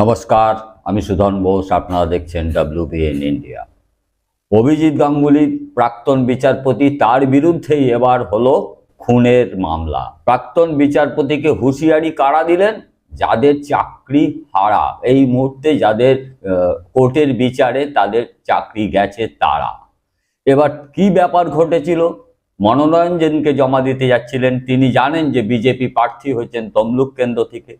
নমস্কার, আমি সুধন বোস, আপনারা দেখছেন ডাব্লিউবিএন ইন্ডিয়া অভিজিৎ গাঙ্গুলির প্রাক্তন বিচারপতি, তার বিরুদ্ধেই এবার হলো খুনের মামলা। প্রাক্তন বিচারপতিকে হুঁশিয়ারি কারা দিলেন? যাদের চাকরি হারা। এই মুহূর্তে যাদের কোর্টের বিচারে তাদের চাকরি গেছে তারা। এবার কি ব্যাপার ঘটেছিল? মনোনয়ন জমা দিতে যাচ্ছিলেন, তিনি জানেন যে বিজেপি প্রার্থী হয়েছেন তমলুক কেন্দ্র থেকে।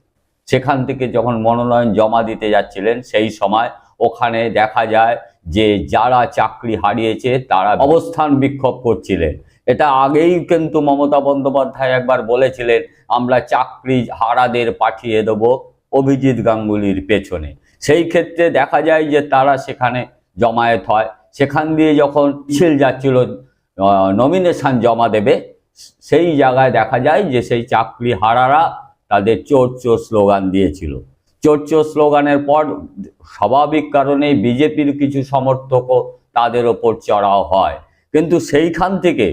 সেখান থেকে যখন মনোনয়ন জমা দিতে যাচ্ছিলেন, সেই সময় ওখানে দেখা যায় যে যারা চাকরি হারিয়েছে তারা অবস্থান বিক্ষোভ করছিলেন। এটা আগেই কিন্তু মমতা বন্দ্যোপাধ্যায় একবার বলেছিলেন, আমরা চাকরি হারাদের পাঠিয়ে দেব অভিজিৎ গাঙ্গুলির পেছনে। সেই ক্ষেত্রে দেখা যায় যে তারা সেখানে জমায়েত হয়। সেখান দিয়ে যখন মিছিল যাচ্ছিল নমিনেশন জমা দেবে, সেই জায়গায় দেখা যায় যে সেই চাকরি হারারা তাদের চোর চোর স্লোগান দিয়েছিল। চোর চোর স্লোগানের পর স্বাভাবিক কারণে বিজেপির কিছু সমর্থকও তাদের ওপর চড়াও হয়। কিন্তু সেইখান থেকে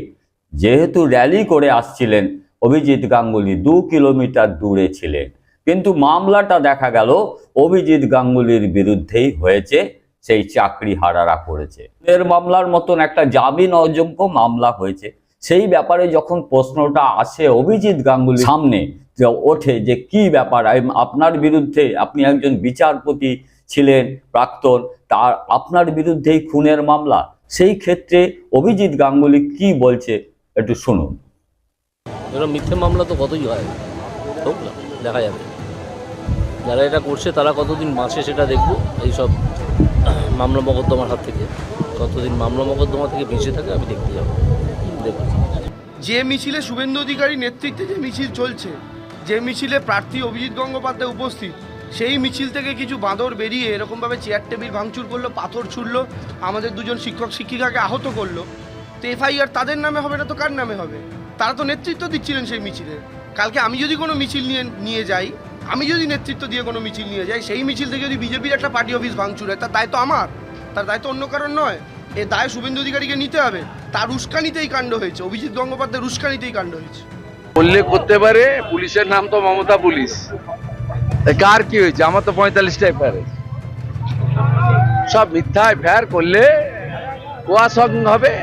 যেহেতু র্যালি করে আসছিলেন, অভিজিৎ গাঙ্গুলি দু কিলোমিটার দূরে ছিলেন। কিন্তু মামলাটা দেখা গেল, অভিজিৎ গাঙ্গুলির বিরুদ্ধেই হয়েছে, সেই চাকরি হারারা করেছে। এর মামলার মতন একটা জামিন অযোগ্য মামলা হয়েছে। সেই ব্যাপারে যখন প্রশ্নটা আসে অভিজিৎ গাঙ্গুলির সামনে ওঠে যে কি ব্যাপার? আপনার বিরুদ্ধে আপনি একজন বিচারপতি ছিলেন প্রাক্তন তার আপনার বিরুদ্ধেই খুনের মামলা। সেই ক্ষেত্রে অভিজিৎ গাঙ্গুলি কি বলছে একটু শুনুন। এরকম মিথ্যে মামলা তো কতই হয়? হোক না দেখা যাবে। যারা এটা করছে তারা কতদিন বাঁচে সেটা দেখব এইসব মামলা মকদ্দমার হাত থেকে। কতদিন মামলা মকদ্দমা থেকে বেঁচে থাকে আমি দেখতে যাব। দেখব যে মিছিলে শুভেন্দু অধিকারী নেতৃত্বে যে মিছিল চলছে যে মিছিলে প্রার্থী অভিজিৎ গঙ্গোপাধ্যায় উপস্থিত, সেই মিছিল থেকে কিছু বাঁদর বেরিয়ে এরকমভাবে চেয়ার টেবিল ভাঙচুর করল, পাথর ছুড়লো, আমাদের দুজন শিক্ষক শিক্ষিকাকে আহত করল। তো এফআইআর তাদের নামে হবে না তো কার নামে হবে? তারা তো নেতৃত্ব দিচ্ছিলেন সেই মিছিলে। কালকে আমি যদি কোনো মিছিল নিয়ে নিয়ে যাই, আমি যদি নেতৃত্ব দিয়ে কোনো মিছিল নিয়ে যাই, সেই মিছিল থেকে যদি বিজেপির একটা পার্টি অফিস ভাঙচুর হয় তার দায় তো আমার। তার দায় তো অন্য কারণ নয়। এ দায় শুভেন্দু অধিকারীকে নিতে হবে। তার উস্কানিতেই কাণ্ড হয়েছে। অভিজিৎ গঙ্গোপাধ্যায়ের উস্কানিতেই কাণ্ড হয়েছে। উল্লেখ করতে পারে, পুলিশের নাম তো মমতা পুলিশ। কার কি হয়েছে? আমার তো পঁয়তাল্লিশটাই হয়েছে সব মিথ্যায় ফ্যার করলে কোয়াশং হবে।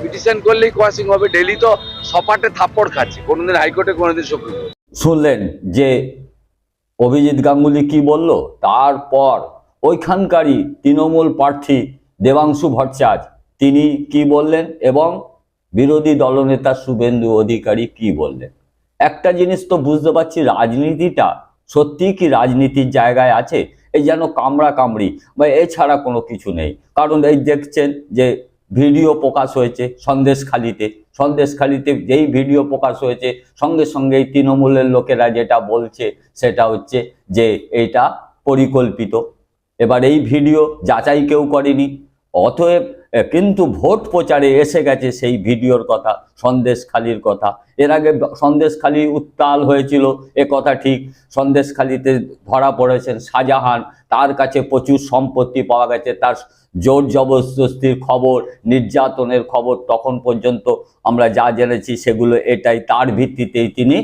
পিটিশন করলেই কোয়াশিং হবে। ডেলি তো সপাটে থাপ্পড় খাচ্ছে। কোনোদিন হাইকোর্টে, কোনোদিন সুপ্রিম। শুনলেন যে অভিজিৎ গাঙ্গুলি কি বলল? তারপর ওইখানকারই তৃণমূল প্রার্থী দেবাংশু ভট্টাচার্য, তিনি কি বললেন এবং বিরোধী দলনেতা শুভেন্দু অধিকারী কি বললেন? একটা জিনিস তো বুঝতে পারছি, রাজনীতিটা সত্যি কি রাজনীতির জায়গায় আছে? এই যেন কামড়া কামড়ি, বা এছাড়া কোনো কিছু নেই। কারণ এই দেখছেন যে ভিডিও প্রকাশ হয়েছে সন্দেশখালিতে সন্দেশখালিতে যেই ভিডিও প্রকাশ হয়েছে, সঙ্গে সঙ্গে তৃণমূলের লোকেরা যেটা বলছে, সেটা হচ্ছে যে এটা পরিকল্পিত। এবার এই ভিডিও যাচাই কেউ করেনি। অতএব কিন্তু ভোট প্রচারে এসে গেছে সেই ভিডিওর কথা, সন্দেশখালির কথা। এর আগে সন্দেশখালি উত্তাল হয়েছিল, এ কথা ঠিক। সন্দেশখালিতে ধরা পড়েছেন শাহজাহান, তার কাছে প্রচুর সম্পত্তি পাওয়া গেছে, তার জোর জবরদস্তির খবর, নির্যাতনের খবর তখন পর্যন্ত আমরা যা জেনেছি সেগুলো এটাই, তার ভিত্তিতেই তিনি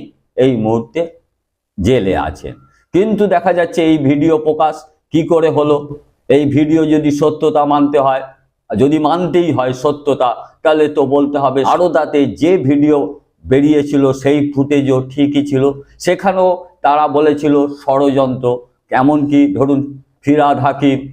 এই মুহূর্তে জেলে আছেন। কিন্তু দেখা যাচ্ছে এই ভিডিও প্রকাশ কি করে হলো? এই ভিডিও যদি সত্যতা মানতে হয় যদি মানতেই হয় সত্যতা, তাহলে তো বলতে হবে আরদাতে যে ভিডিও বেরিয়েছিল সেই ফুটেজও ঠিকই ছিল। সেখানেও তারা বলেছিল ষড়যন্ত্র। এমনকি ধরুন ফিরাদ হাকিম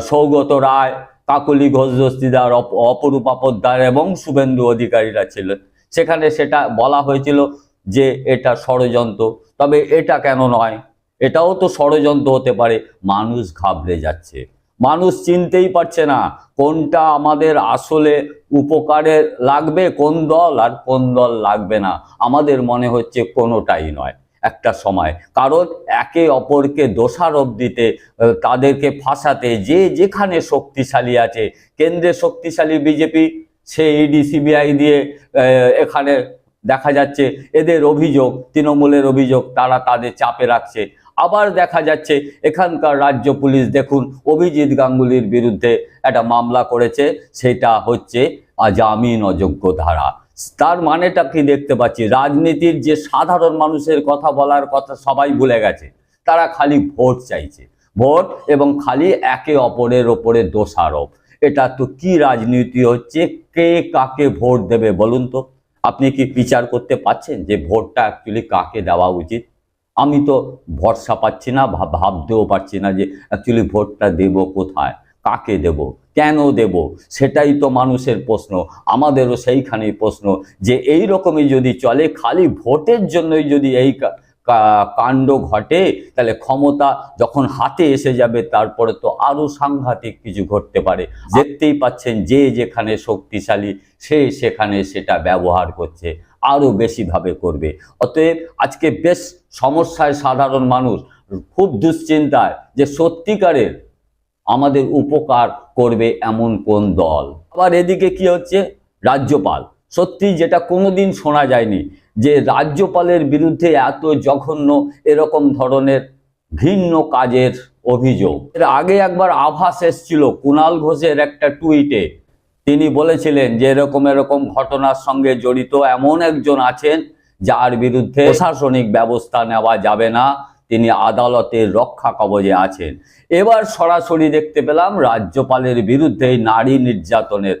সৌগত রায়, কাকলি ঘোষ দস্তিদার, অপ- অপরূপা পোদ্দার এবং শুভেন্দু অধিকারীরা ছিলেন। সেখানে সেটা বলা হয়েছিল যে এটা ষড়যন্ত্র। তবে এটা কেন নয়? এটাও তো ষড়যন্ত্র হতে পারে। মানুষ ঘাবড়ে যাচ্ছে। মানুষ চিনতেই পারছে না কোনটা আমাদের আসলে উপকারে লাগবে, কোন দল আর কোন দল লাগবে না। আমাদের মনে হচ্ছে কোনোটাই নয় একটা সময়। কারণ একে অপরকে দোষারোপ দিতে তাদেরকে ফাঁসাতে, যে যেখানে শক্তিশালী আছে, কেন্দ্রে শক্তিশালী বিজেপি সে ইডি, সিবিআই দিয়ে এখানে দেখা যাচ্ছে এদের অভিযোগ, তৃণমূলের অভিযোগ, তারা তাদের চাপে রাখছে। আবার দেখা যাচ্ছে, এখানকার রাজ্য পুলিশ দেখুন, অভিজিৎ গাঙ্গুলির বিরুদ্ধে একটা মামলা করেছে, সেটা হচ্ছে জামিন অযোগ্য ধারা। তার মানেটা কি দেখতে পাচ্ছি? রাজনীতির যে সাধারণ মানুষের কথা বলার কথা সবাই ভুলে গেছে। তারা খালি ভোট চাইছে। ভোট এবং খালি একে অপরের ওপরে দোষারোপ। এটা তো কি রাজনীতি হচ্ছে? কে কাকে ভোট দেবে বলুন তো? আপনি কি বিচার করতে পাচ্ছেন যে ভোটটা অ্যাকচুয়ালি কাকে দেওয়া উচিত? আমি তো ভরসা পাচ্ছি না ভাবতেও পারছি না যে অ্যাকচুয়ালি ভোটটা দেব কোথায়, কাকে দেব, কেন দেব, সেটাই তো মানুষের প্রশ্ন, আমাদেরও সেইখানেই প্রশ্ন যে এই রকমই যদি চলে, খালি ভোটের জন্যই যদি এই কাণ্ড ঘটে, তাহলে ক্ষমতা যখন হাতে এসে যাবে, তারপরে তো আরও সাংঘাতিক কিছু ঘটতে পারে। দেখতেই পাচ্ছেন যে যেখানে শক্তিশালী, সে সেখানে সেটা ব্যবহার করছে। আরও বেশিভাবে করবে। অতএব আজকে বেশ সমস্যায় সাধারণ মানুষ খুব দুশ্চিন্তায় যে সত্যিকারের আমাদের উপকার করবে এমন কোন দল। আবার এদিকে কি হচ্ছে? রাজ্যপাল। সত্যি যেটা কোনোদিন শোনা যায়নি যে রাজ্যপালের বিরুদ্ধে এত জঘন্য এরকম ধরনের ঘৃণ্য কাজের অভিযোগ। এর আগে একবার আভাস এসছিল কুণাল ঘোষের একটা টুইটে তিনি বলেছিলেন যে এরকম এরকম ঘটনার সঙ্গে জড়িত এমন একজন আছেন যার বিরুদ্ধে প্রশাসনিক ব্যবস্থা নেওয়া যাবে না। তিনি আদালতের রক্ষা কবজে আছেন। এবার সরাসরি দেখতে পেলাম রাজ্যপালের বিরুদ্ধে নারী নির্যাতনের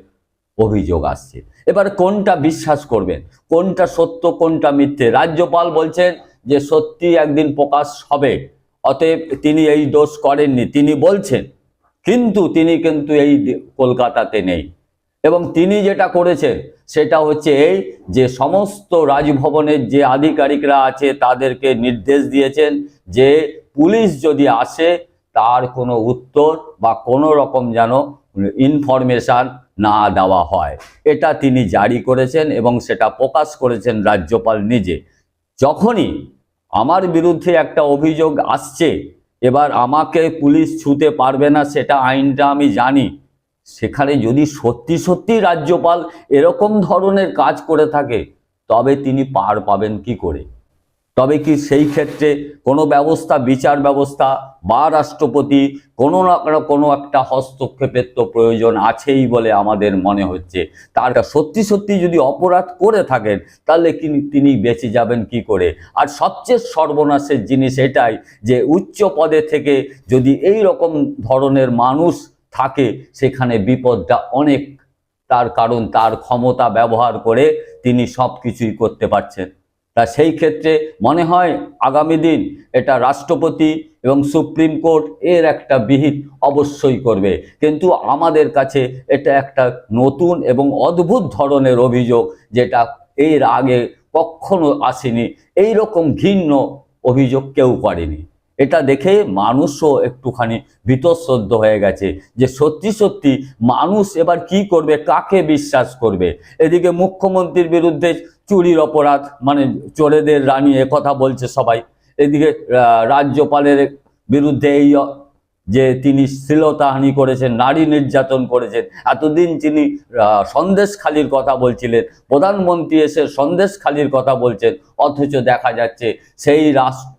অভিযোগ আসছে। এবার কোনটা বিশ্বাস করবেন? কোনটা সত্য, কোনটা মিথ্যে? রাজ্যপাল বলছেন যে সত্যি একদিন প্রকাশ হবে। অতএব তিনি এই দোষ করেননি। তিনি বলছেন, কিন্তু তিনি কিন্তু এই কলকাতাতে নেই। এবং তিনি যেটা করেছেন, সেটা হচ্ছে এই যে সমস্ত রাজভবনের যে আধিকারিকরা আছে, তাদেরকে নির্দেশ দিয়েছেন যে পুলিশ যদি আসে, তার কোনো উত্তর বা কোনো রকম যেন ইনফরমেশন না দেওয়া হয়। এটা তিনি জারি করেছেন এবং সেটা প্রকাশ করেছেন রাজ্যপাল নিজে। যখনই আমার বিরুদ্ধে একটা অভিযোগ আসছে, এবার আমাকে পুলিশ ছুতে পারবে না, সেটা আইনটা আমি জানি। সেখানে যদি সত্যি সত্যি রাজ্যপাল এরকম ধরনের কাজ করে থাকে, তবে তিনি পার পাবেন কি করে? তবে কি সেই ক্ষেত্রে কোনো ব্যবস্থা, বিচার ব্যবস্থা বা রাষ্ট্রপতি কোনো না কোনো একটা হস্তক্ষেপের তো প্রয়োজন আছেই বলে আমাদের মনে হচ্ছে। তার সত্যি সত্যি যদি অপরাধ করে থাকেন, তাহলে তিনি বেঁচে যাবেন কি করে? আর সবচেয়ে সর্বনাশের জিনিস এটাই যে উচ্চ পদে থেকে যদি এই রকম ধরনের মানুষ থাকে, সেখানে বিপদটা অনেক। তার কারণ, তার ক্ষমতা ব্যবহার করে তিনি সব কিছুই করতে পারছেন। তা সেই ক্ষেত্রে মনে হয় আগামী দিন এটা রাষ্ট্রপতি এবং সুপ্রিম কোর্ট এর একটা বিহিত অবশ্যই করবে। কিন্তু আমাদের কাছে এটা একটা নতুন এবং অদ্ভুত ধরনের অভিযোগ যেটা এর আগে কখনো আসেনি। এই রকম ঘৃণ্য অভিযোগ কেউ করেনি। এটা দেখে মানুষও একটুখানি বিতশ্রদ্ধ হয়ে গেছে যে সত্যি সত্যি মানুষ এবার কি করবে, কাকে বিশ্বাস করবে? এদিকে মুখ্যমন্ত্রীর বিরুদ্ধে চুরির অপরাধ মানে চোরেদের রানী কথা বলছে সবাই। এদিকে রাজ্যপালের বিরুদ্ধে এই যে তিনি শ্লীলতাহানি করেছেন নারী নির্যাতন করেছেন এতদিন তিনি আহ, সন্দেশখালির কথা বলছিলেন প্রধানমন্ত্রী এসে সন্দেশখালির কথা বলছেন অথচ দেখা যাচ্ছে সেই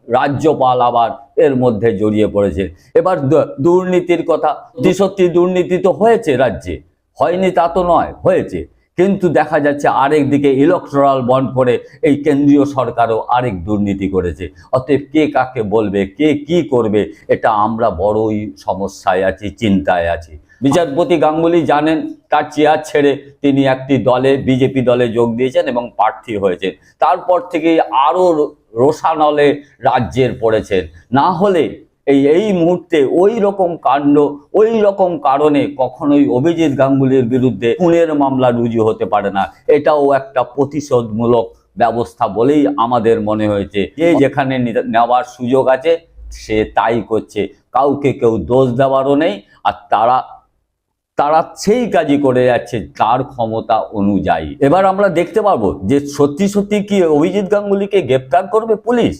রাজ্যপাল আবার এর মধ্যে জড়িয়ে পড়েছে এবার দুর্নীতির কথা সত্যি দুর্নীতি তো হয়েছে রাজ্যে হয়নি তা তো নয় হয়েছে। কিন্তু দেখা যাচ্ছে আরেক দিকে ইলেকট্রাল বন্ড করে এই কেন্দ্রীয় সরকারও আরেক দুর্নীতি করেছে। অতএব কে কাকে বলবে, কে কি করবে, এটা আমরা বড়ই সমস্যায় আছি, চিন্তায় আছি। বিচারপতি গাঙ্গুলি জানেন, তার চেয়ার ছেড়ে তিনি একটি দলে, বিজেপি দলে যোগ দিয়েছেন এবং প্রার্থী হয়েছেন। তারপর থেকে আরও রোষানলে রাজ্যের পড়েছেন। না হলে এই এই মুহূর্তে ওই রকম কাণ্ড ওই রকম কারণে কখনোই অভিজিৎ গাঙ্গুলির বিরুদ্ধে খুনের মামলা রুজু হতে পারে না। এটাও একটা প্রতিশোধমূলক ব্যবস্থা বলেই আমাদের মনে হয়েছে। যে যেখানে নেওয়ার সুযোগ আছে, সে তাই করছে। কাউকে কেউ দোষ দেওয়ারও নেই, আর তারা তারা সেই কাজই করে যাচ্ছে তার ক্ষমতা অনুযায়ী। এবার আমরা দেখতে পাবো যে সত্যি সত্যি কি অভিজিৎ গাঙ্গুলিকে গ্রেপ্তার করবে পুলিশ?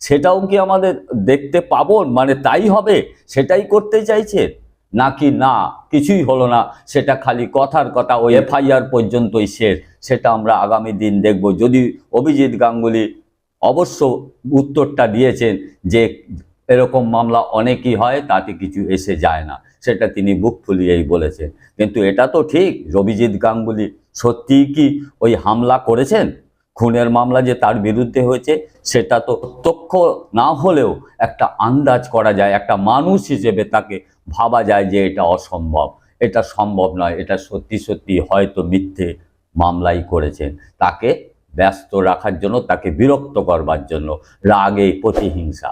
সেটাও কি আমাদের দেখতে পাবো? মানে তাই হবে? সেটাই করতে চাইছে? নাকি না, কিছুই হলো না। সেটা খালি কথার কথা, ওই এফআইআর পর্যন্তই শেষ। সেটা আমরা আগামী দিন দেখব। যদি অভিজিৎ গাঙ্গুলি অবশ্য উত্তরটা দিয়েছেন যে এরকম মামলা অনেকই হয়, তাতে কিছু এসে যায় না। সেটা তিনি বুক ফুলিয়েই বলেছেন। কিন্তু এটা তো ঠিক। অভিজিৎ গাঙ্গুলি সত্যিই কি ওই হামলা করেছেন? খুনের মামলা যে তার বিরুদ্ধে হয়েছে, সেটা তো তক্ষ না হলেও একটা আন্দাজ করা যায়, একটা মানুষ হিসেবে তাকে ভাবা যায় যে এটা অসম্ভব। এটা সম্ভব নয়, এটা সত্যি সত্যি হয়তো মিথ্যে মামলাই করেছেন। তাকে ব্যস্ত রাখার জন্য, তাকে বিরক্ত করবার জন্য রাগে প্রতিহিংসা।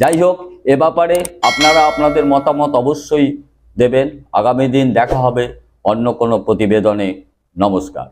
যাই হোক, এ ব্যাপারে আপনারা আপনাদের মতামত অবশ্যই দেবেন। আগামী দিন দেখা হবে অন্য কোনো প্রতিবেদনে। নমস্কার।